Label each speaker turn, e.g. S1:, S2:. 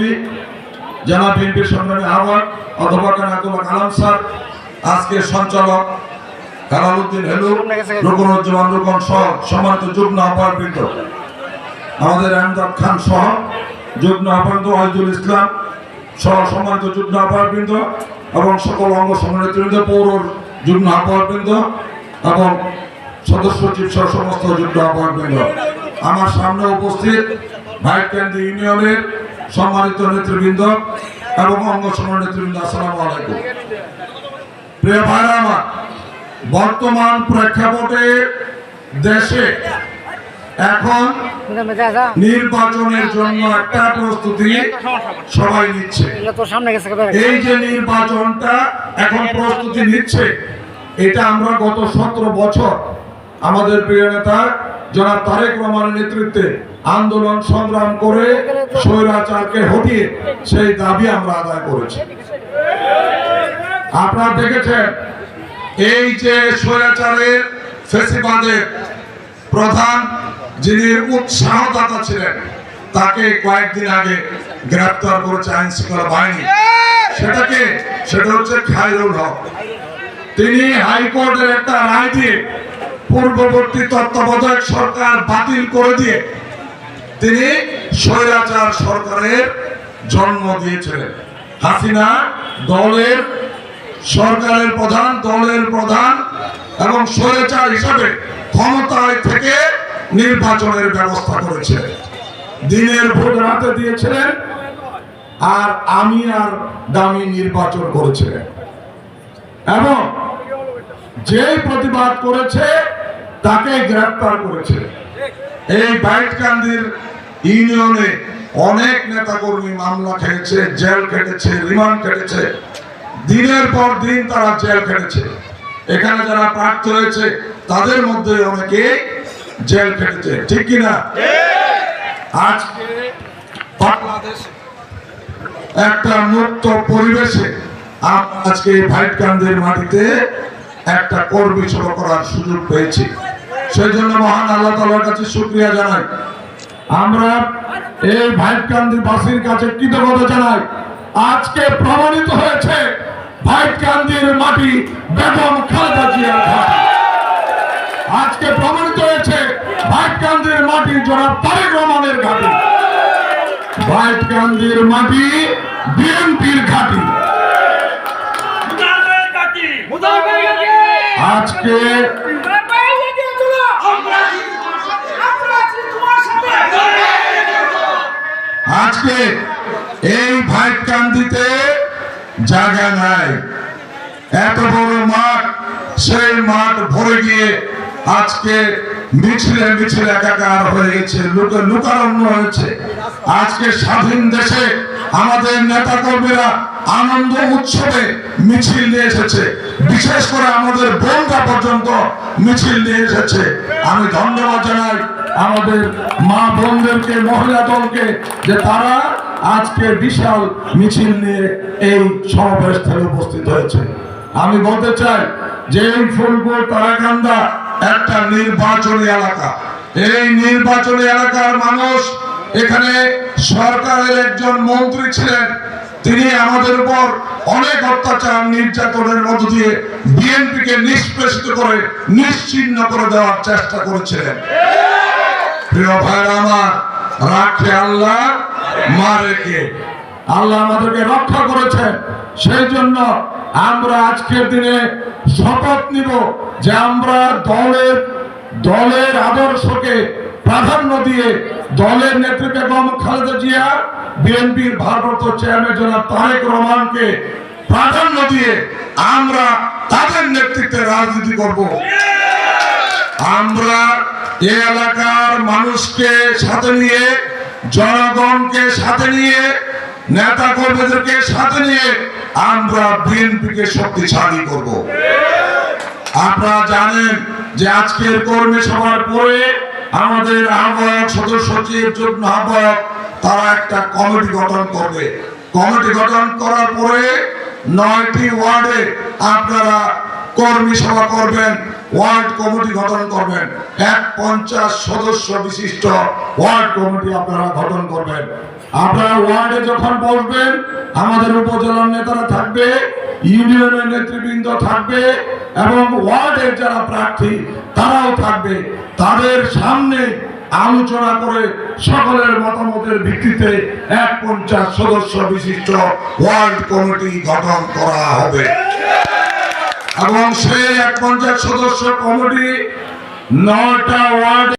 S1: অতিথি জেলা বিএনপির সংগ্রামী আহ্বায়ক, অধ্যাপক নাকুল্লাহ কালাম স্যার, আজকে সঞ্চালক কালালউদ্দিন হেলু, রুকনুজ্জামান রুকন সহ সম্মানিত যুগ্ম আমাদের আহমদাদ খান সহ যুগ্ম আহ্বায়ক ইসলাম সহ সম্মানিত যুগ্ম আহ্বায়কবৃন্দ এবং সকল অঙ্গ সম্মানিতবৃন্দ পৌর যুগ্ম আহ্বায়কবৃন্দ এবং সদস্য সহ সমস্ত যুগ্ম আহ্বায়কবৃন্দ আমার সামনে উপস্থিত ভাইটক্যান্দি ইউনিয়নের সম্মানিত নেতৃবৃন্দ এবং অঙ্গ সম্মান নেতৃবৃন্দ, আসসালামু আলাইকুম। প্রিয় ভাইরা আমার, বর্তমান প্রেক্ষাপটে দেশে এখন নির্বাচনের জন্য একটা প্রস্তুতি সবাই নিচ্ছে। এই যে নির্বাচনটা এখন প্রস্তুতি নিচ্ছে, এটা আমরা গত সতেরো বছর আমাদের প্রিয় নেতা জনাব তারেক রহমানের নেতৃত্বে আন্দোলন সংগ্রাম করে স্বৈরাচারকে হটিয়ে সেই দাবি আমরা আদায় করেছি। আপনারা দেখেছেন, এই যে স্বৈরাচারের ফেসিবাদের প্রধান যিনি উৎসাহদাতা ছিলেন, তাকে কয়েকদিন আগে গ্রেপ্তার করেছে আইন শৃঙ্খলা বাহিনী। সেটাকে, সেটা হচ্ছে খায়রুল হক। তিনি হাইকোর্টের একটা রায় দিয়ে পূর্ববর্তী তত্ত্বাবধায়ক সরকার বাতিল করে দিয়ে তিনি স্বৈরাচার সরকারের জন্ম দিয়েছিলেন। হাসিনা দলের, সরকারের প্রধান, দলের প্রধান এবং স্বৈরাচার হিসাবে ক্ষমতায় থেকে নির্বাচনের ব্যবস্থা করেছে দিনের ভোট রাতে দিয়েছিলেন আর আমি আর দামি নির্বাচন করেছিলেন। এবং যে প্রতিবাদ করেছে তাকে গ্রেফতার করেছে। এই বাইটকান্দির ইউনিয়নে অনেক নেতাকর্মী মামলা খেয়েছে, জেল খেটেছে, রিমান্ড খেটেছে। দিনের পর দিন তারা জেল খেটেছে। এখানে যারা প্রার্থী হয়েছে তাদের মধ্যে অনেকে জেল খেটেছে। ঠিক কিনা আজকে একটা মুক্ত পরিবেশে আজকে ভাইটকান্দের মাটিতে একটা কর্মী সভা করার সুযোগ পেয়েছি। সেই জন্য মহান আল্লাহ তালার কাছে শুক্রিয়া জানাই। আমরা এই ভাইটকান্দি বাসীর কাছে কৃতজ্ঞতা জানাই। আজকে প্রমাণিত হয়েছে ভাইটকান্দির মাটি বেগম খালেদা জিয়ার ঘাটি। আজকে প্রমাণিত হয়েছে ভাইটকান্দির মাটি জনাব তারেক রহমানের ঘাটি। ভাইটকান্দির মাটি বিএনপির ঘাটি। আজকে আজকে এই ভাইটকান্দিতে জায়গা নাই। এত বড় মাঠ, সেই মাঠ ভরে গিয়ে আজকে মিছিলে মিছিল একাকার হয়ে গেছে, লোকে লুকারণ্য হয়েছে। আজকে স্বাধীন দেশে আমাদের নেতা কর্মীরা আনন্দ উৎসবে মিছিল নিয়ে এসেছে। বিশেষ করে আমাদের বোনরা পর্যন্ত মিছিল নিয়ে এসেছে। আমি ধন্যবাদ জানাই। আমাদের মা বোনদেরকে, মহিলা দলকে, যে তারা আজকে বিশাল মিছিল নিয়ে এই সমাবেশ থেকে উপস্থিত হয়েছে। আমি বলতে চাই, যে এই ফুলপুর তারাকান্দা একটা নির্বাচনী এলাকা। এই নির্বাচনী এলাকার মানুষ, এখানে সরকারের একজন মন্ত্রী ছিলেন। তিনি আমাদের উপর অনেক অত্যাচার, নির্যাতনের মধ্য দিয়ে বিএনপিকে নিষ্পেষিত করে নিশ্চিহ্ন করে দেওয়ার চেষ্টা করেছিলেন। প্রিয় ভাইরা আমার, রাখে আল্লাহ, মারে কে? আল্লাহ আমাদেরকে রক্ষা করেছেন। সেই জন্য আমরা আজকের দিনে শপথ নিব যে আমরা দলের দলের আদর্শকে প্রাধান্য দিয়ে দলের নেতৃত্বে বেগম খালেদা জিয়া, বিএনপির ভারপ্রাপ্ত চেয়ারম্যান জনাব তারেক রহমানকে প্রাধান্য দিয়ে আমরা তাদের নেতৃত্বে রাজনীতি করব। আমরা এ এলাকার মানুষকে সাথে নিয়ে, জনগণকে সাথে নিয়ে, নেতা কর্মীদেরকে সাথে নিয়ে আমরা বিএনপিকে শক্তিশালী করব। আপনারা জানেন যে আজকের কর্মী সভার পরে আমাদের আহ্বায়ক সদস্য সচিব যুগ্ম আহ্বায়ক, তারা একটা কমিটি গঠন করবে। কমিটি গঠন করার পরে নয়টি ওয়ার্ডে আপনারা কর্মী সভা করবেন। ওয়ার্ড কমিটি গঠন করবেন। এক পঞ্চাশ সদস্য বিশিষ্ট ওয়ার্ড কমিটি আপনারা গঠন করবেন। আপনারা ওয়ার্ডে যখন বসবেন, আমাদের উপজেলার নেতারা থাকবে, ইউনিয়নের নেতৃবৃন্দ থাকবে, এবং ওয়ার্ডের যারা প্রার্থী, তারাও থাকবে। তাদের সামনে আলোচনা করে সকলের মতামতের ভিত্তিতে এক পঞ্চাশ সদস্য বিশিষ্ট ওয়ার্ড কমিটি গঠন করা হবে। এবং সেই এক পঞ্চায়েত সদস্য কমিটি নয়টা ওয়ার্ড